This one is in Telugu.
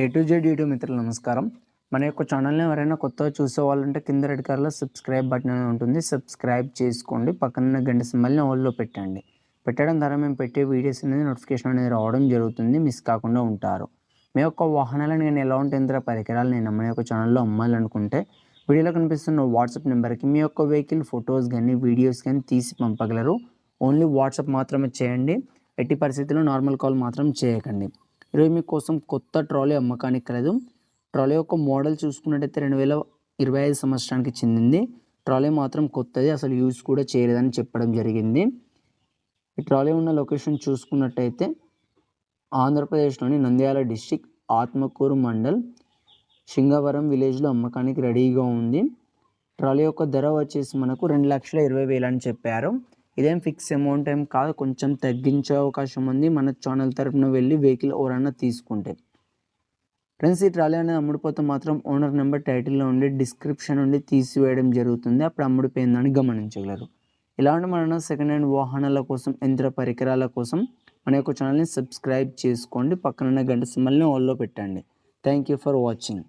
ఏ టు జెడ్ యూట్యూబ్ మిత్రులు నమస్కారం. మన యొక్క ఛానల్ని ఎవరైనా కొత్తగా చూసేవాళ్ళంటే కింద రెడ్ కలర్లో సబ్స్క్రైబ్ బటన్ అని ఉంటుంది. సబ్స్క్రైబ్ చేసుకోండి. పక్కన గంట సింబల్ని ఆల్లో పెట్టండి. పెట్టడం ద్వారా మేము పెట్టే వీడియోస్ అనేది నోటిఫికేషన్ అనేది రావడం జరుగుతుంది. మిస్ కాకుండా ఉంటారు. మీ యొక్క వాహనాలను నేను ఎలా ఉంటే పరికరాలు నేను మన యొక్క ఛానల్లో అమ్మాలనుకుంటే వీడియోలో కనిపిస్తున్న వాట్సాప్ నెంబర్కి మీ యొక్క వెహికల్ ఫొటోస్ కానీ వీడియోస్ కానీ తీసి పంపగలరు. ఓన్లీ వాట్సాప్ మాత్రమే చేయండి. ఎట్టి పరిస్థితుల్లో నార్మల్ కాల్ మాత్రం చేయకండి. ఇరవై మీ కోసం కొత్త ట్రాలీ అమ్మకానికి కలదు ట్రాలీ యొక్క మోడల్ చూసుకున్నట్టయితే రెండు వేల ఇరవై ఐదు సంవత్సరానికి చెందింది. ట్రాలీ మాత్రం కొత్తది అసలు యూజ్ కూడా చేయలేదని చెప్పడం జరిగింది. ఈ ట్రాలీ ఉన్న లొకేషన్ చూసుకున్నట్టయితే ఆంధ్రప్రదేశ్లోని నంద్యాల డిస్టిక్ ఆత్మకూరు మండల్ శింగవరం విలేజ్లో అమ్మకానికి రెడీగా ఉంది. ట్రాలీ యొక్క ధర వచ్చేసి మనకు రెండు లక్షల ఇరవై వేలు అని చెప్పారు. ఇదేం ఫిక్స్ అమౌంట్ ఏం కాదు కొంచెం తగ్గించే అవకాశం ఉంది. మన ఛానల్ తరపున వెళ్ళి వెహికల్ ఎవరైనా తీసుకుంటే. ఫ్రెండ్స్ ఈ ట్రాలీ అనేది అమ్ముడుపోతే మాత్రం ఓనర్ నెంబర్ టైటిల్లో ఉండి డిస్క్రిప్షన్ నుండి తీసివేయడం జరుగుతుంది. అప్పుడు అమ్ముడిపోయిందని గమనించగలరు. ఇలాంటి మన సెకండ్ హ్యాండ్ వాహనాల కోసం యంత్ర పరికరాల కోసం మన యొక్క ఛానల్ని సబ్స్క్రైబ్ చేసుకోండి. పక్కనున్న గంట సిమ్మల్ని ఆల్లో పెట్టండి. Thank you for watching.